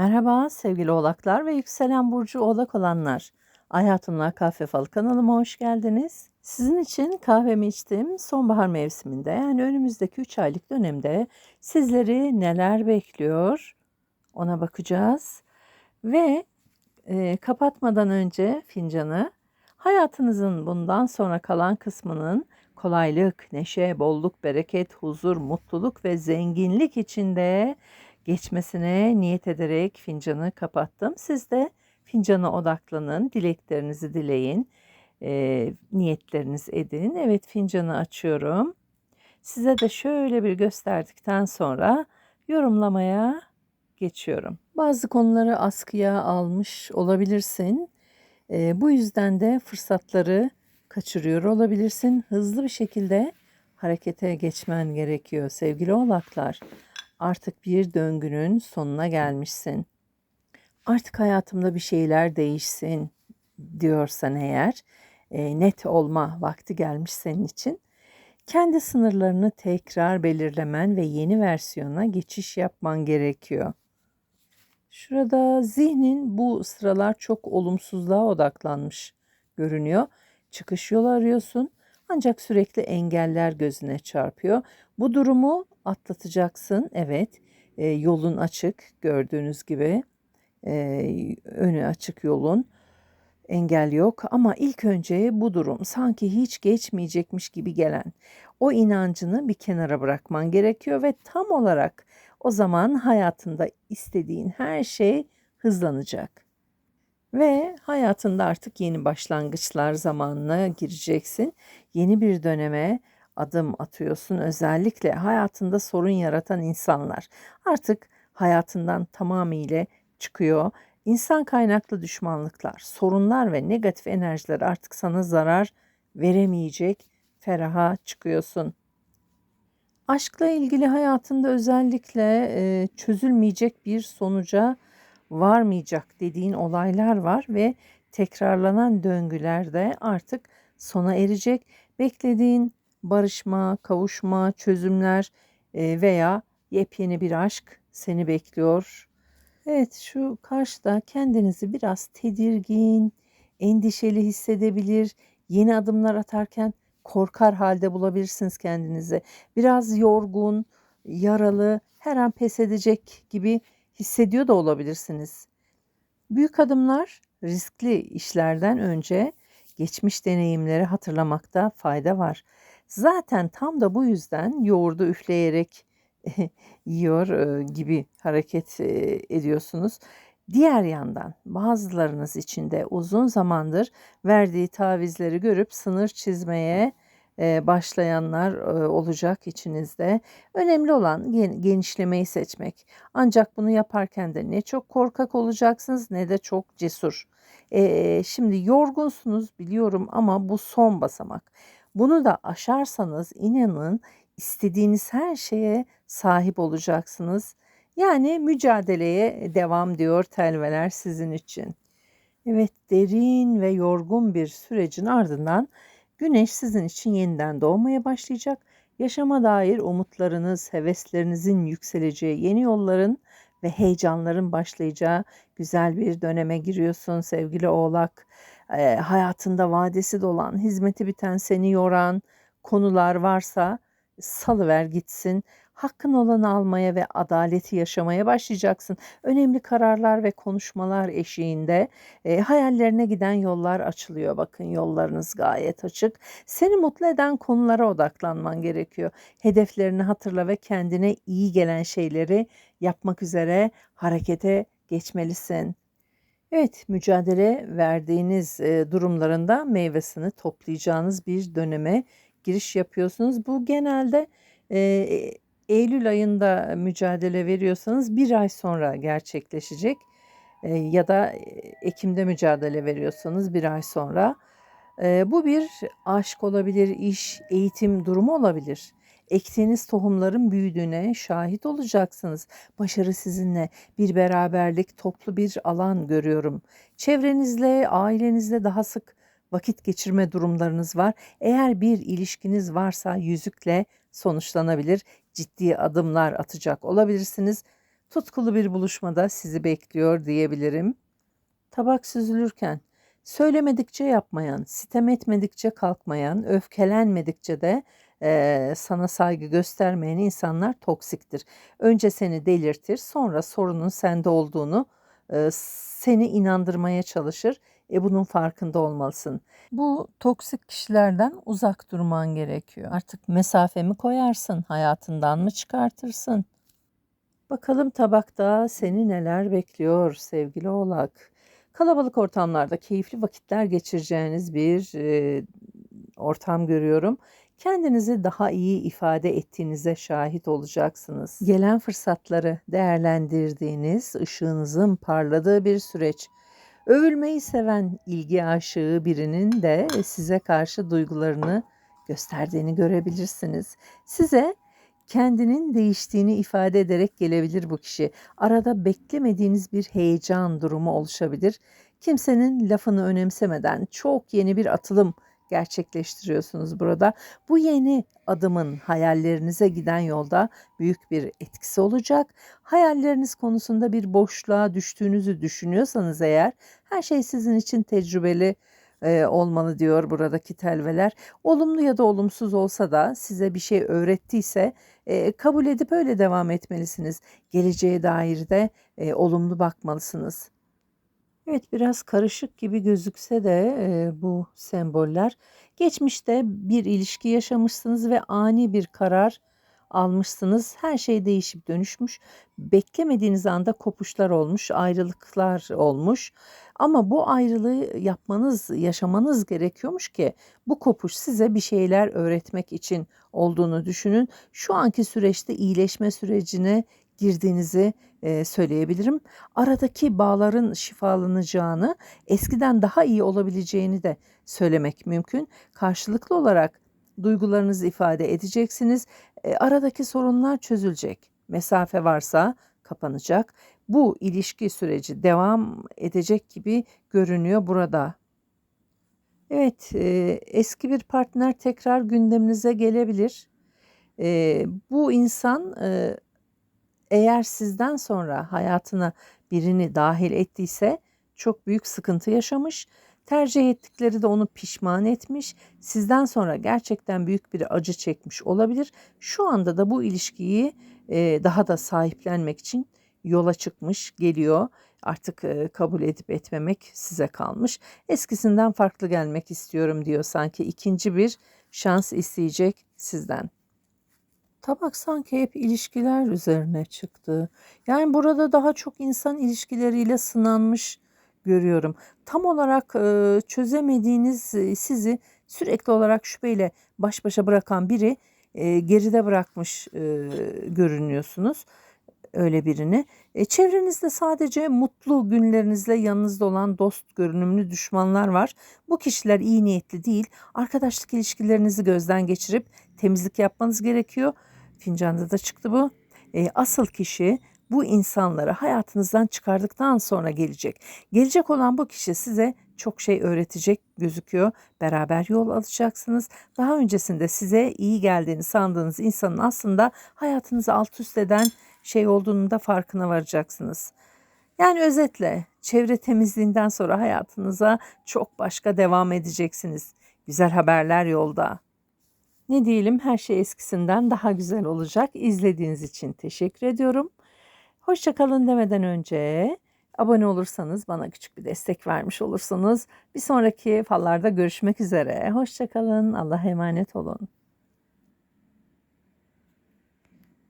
Merhaba sevgili oğlaklar ve yükselen burcu oğlak olanlar. Hayatımla Kahve Falı kanalıma hoş geldiniz. Sizin için kahvemi içtim. Sonbahar mevsiminde yani önümüzdeki 3 aylık dönemde sizleri neler bekliyor ona bakacağız. Ve e, kapatmadan önce fincanı hayatınızın bundan sonra kalan kısmının kolaylık, neşe, bolluk, bereket, huzur, mutluluk ve zenginlik içinde geçmesine niyet ederek fincanı kapattım. Siz de fincana odaklanın, dileklerinizi dileyin, e, niyetleriniz edin. Evet fincanı açıyorum. Size de şöyle bir gösterdikten sonra yorumlamaya geçiyorum. Bazı konuları askıya almış olabilirsin. E, bu yüzden de fırsatları kaçırıyor olabilirsin. Hızlı bir şekilde harekete geçmen gerekiyor sevgili oğlaklar. Artık bir döngünün sonuna gelmişsin. Artık hayatımda bir şeyler değişsin diyorsan eğer e, net olma vakti gelmiş senin için. Kendi sınırlarını tekrar belirlemen ve yeni versiyona geçiş yapman gerekiyor. Şurada zihnin bu sıralar çok olumsuzluğa odaklanmış görünüyor. Çıkış yolu arıyorsun ancak sürekli engeller gözüne çarpıyor. Bu durumu atlatacaksın. Evet, e, yolun açık gördüğünüz gibi. E, önü açık yolun. Engel yok ama ilk önce bu durum sanki hiç geçmeyecekmiş gibi gelen o inancını bir kenara bırakman gerekiyor ve tam olarak o zaman hayatında istediğin her şey hızlanacak. Ve hayatında artık yeni başlangıçlar zamanına gireceksin. Yeni bir döneme adım atıyorsun. Özellikle hayatında sorun yaratan insanlar artık hayatından tamamıyla çıkıyor. İnsan kaynaklı düşmanlıklar, sorunlar ve negatif enerjiler artık sana zarar veremeyecek. Feraha çıkıyorsun. Aşkla ilgili hayatında özellikle çözülmeyecek bir sonuca varmayacak dediğin olaylar var ve tekrarlanan döngüler de artık sona erecek. Beklediğin barışma, kavuşma, çözümler e, veya yepyeni bir aşk seni bekliyor. Evet şu karşıda kendinizi biraz tedirgin, endişeli hissedebilir, yeni adımlar atarken korkar halde bulabilirsiniz kendinizi. Biraz yorgun, yaralı, her an pes edecek gibi hissediyor da olabilirsiniz. Büyük adımlar riskli işlerden önce geçmiş deneyimleri hatırlamakta fayda var. Zaten tam da bu yüzden yoğurdu üfleyerek yiyor e, gibi hareket e, ediyorsunuz. Diğer yandan bazılarınız için de uzun zamandır verdiği tavizleri görüp sınır çizmeye başlayanlar olacak içinizde. Önemli olan genişlemeyi seçmek. Ancak bunu yaparken de ne çok korkak olacaksınız ne de çok cesur. Şimdi yorgunsunuz biliyorum ama bu son basamak. Bunu da aşarsanız inanın istediğiniz her şeye sahip olacaksınız. Yani mücadeleye devam diyor telveler sizin için. Evet derin ve yorgun bir sürecin ardından Güneş sizin için yeniden doğmaya başlayacak. Yaşama dair umutlarınız, heveslerinizin yükseleceği, yeni yolların ve heyecanların başlayacağı güzel bir döneme giriyorsun sevgili Oğlak. E, hayatında vadesi dolan, hizmeti biten, seni yoran konular varsa salıver gitsin hakkın olanı almaya ve adaleti yaşamaya başlayacaksın. Önemli kararlar ve konuşmalar eşiğinde e, hayallerine giden yollar açılıyor. Bakın yollarınız gayet açık. Seni mutlu eden konulara odaklanman gerekiyor. Hedeflerini hatırla ve kendine iyi gelen şeyleri yapmak üzere harekete geçmelisin. Evet, mücadele verdiğiniz e, durumlarında meyvesini toplayacağınız bir döneme giriş yapıyorsunuz. Bu genelde e, Eylül ayında mücadele veriyorsanız bir ay sonra gerçekleşecek e, ya da Ekim'de mücadele veriyorsanız bir ay sonra. E, bu bir aşk olabilir, iş, eğitim durumu olabilir. Ektiğiniz tohumların büyüdüğüne şahit olacaksınız. Başarı sizinle bir beraberlik, toplu bir alan görüyorum. Çevrenizle, ailenizle daha sık vakit geçirme durumlarınız var. Eğer bir ilişkiniz varsa yüzükle sonuçlanabilir ciddi adımlar atacak olabilirsiniz. tutkulu bir buluşmada sizi bekliyor diyebilirim. Tabak süzülürken söylemedikçe yapmayan, sitem etmedikçe kalkmayan, öfkelenmedikçe de eee, sana saygı göstermeyen insanlar toksiktir. Önce seni delirtir, sonra sorunun sende olduğunu eee, seni inandırmaya çalışır. E bunun farkında olmalısın. Bu toksik kişilerden uzak durman gerekiyor. Artık mesafemi koyarsın, hayatından mı çıkartırsın? Bakalım tabakta seni neler bekliyor sevgili oğlak. Kalabalık ortamlarda keyifli vakitler geçireceğiniz bir e, ortam görüyorum. Kendinizi daha iyi ifade ettiğinize şahit olacaksınız. Gelen fırsatları değerlendirdiğiniz, ışığınızın parladığı bir süreç. Övülmeyi seven ilgi aşığı birinin de size karşı duygularını gösterdiğini görebilirsiniz. Size kendinin değiştiğini ifade ederek gelebilir bu kişi. Arada beklemediğiniz bir heyecan durumu oluşabilir. Kimsenin lafını önemsemeden çok yeni bir atılım gerçekleştiriyorsunuz burada. Bu yeni adımın hayallerinize giden yolda büyük bir etkisi olacak. Hayalleriniz konusunda bir boşluğa düştüğünüzü düşünüyorsanız eğer her şey sizin için tecrübeli e, olmalı diyor buradaki telveler. Olumlu ya da olumsuz olsa da size bir şey öğrettiyse e, kabul edip öyle devam etmelisiniz. Geleceğe dair de e, olumlu bakmalısınız. Evet biraz karışık gibi gözükse de e, bu semboller geçmişte bir ilişki yaşamışsınız ve ani bir karar almışsınız. Her şey değişip dönüşmüş. Beklemediğiniz anda kopuşlar olmuş, ayrılıklar olmuş. Ama bu ayrılığı yapmanız, yaşamanız gerekiyormuş ki bu kopuş size bir şeyler öğretmek için olduğunu düşünün. Şu anki süreçte iyileşme sürecine girdiğinizi söyleyebilirim. Aradaki bağların şifalanacağını, eskiden daha iyi olabileceğini de söylemek mümkün. Karşılıklı olarak duygularınızı ifade edeceksiniz. Aradaki sorunlar çözülecek. Mesafe varsa kapanacak. Bu ilişki süreci devam edecek gibi görünüyor burada. Evet, eski bir partner tekrar gündeminize gelebilir. Bu insan eğer sizden sonra hayatına birini dahil ettiyse çok büyük sıkıntı yaşamış. Tercih ettikleri de onu pişman etmiş. Sizden sonra gerçekten büyük bir acı çekmiş olabilir. Şu anda da bu ilişkiyi e, daha da sahiplenmek için yola çıkmış, geliyor. Artık e, kabul edip etmemek size kalmış. Eskisinden farklı gelmek istiyorum diyor sanki ikinci bir şans isteyecek sizden. Tabak sanki hep ilişkiler üzerine çıktı. Yani burada daha çok insan ilişkileriyle sınanmış görüyorum. Tam olarak çözemediğiniz sizi sürekli olarak şüpheyle baş başa bırakan biri geride bırakmış görünüyorsunuz öyle birini. E, çevrenizde sadece mutlu günlerinizle yanınızda olan dost görünümlü düşmanlar var. Bu kişiler iyi niyetli değil. Arkadaşlık ilişkilerinizi gözden geçirip temizlik yapmanız gerekiyor. Fincanda da çıktı bu. E, asıl kişi bu insanları hayatınızdan çıkardıktan sonra gelecek. Gelecek olan bu kişi size çok şey öğretecek gözüküyor. Beraber yol alacaksınız. Daha öncesinde size iyi geldiğini sandığınız insanın aslında hayatınızı alt üst eden şey olduğunu da farkına varacaksınız. Yani özetle çevre temizliğinden sonra hayatınıza çok başka devam edeceksiniz. Güzel haberler yolda. Ne diyelim her şey eskisinden daha güzel olacak. İzlediğiniz için teşekkür ediyorum. Hoşçakalın demeden önce abone olursanız bana küçük bir destek vermiş olursunuz. Bir sonraki fallarda görüşmek üzere. Hoşçakalın. Allah'a emanet olun.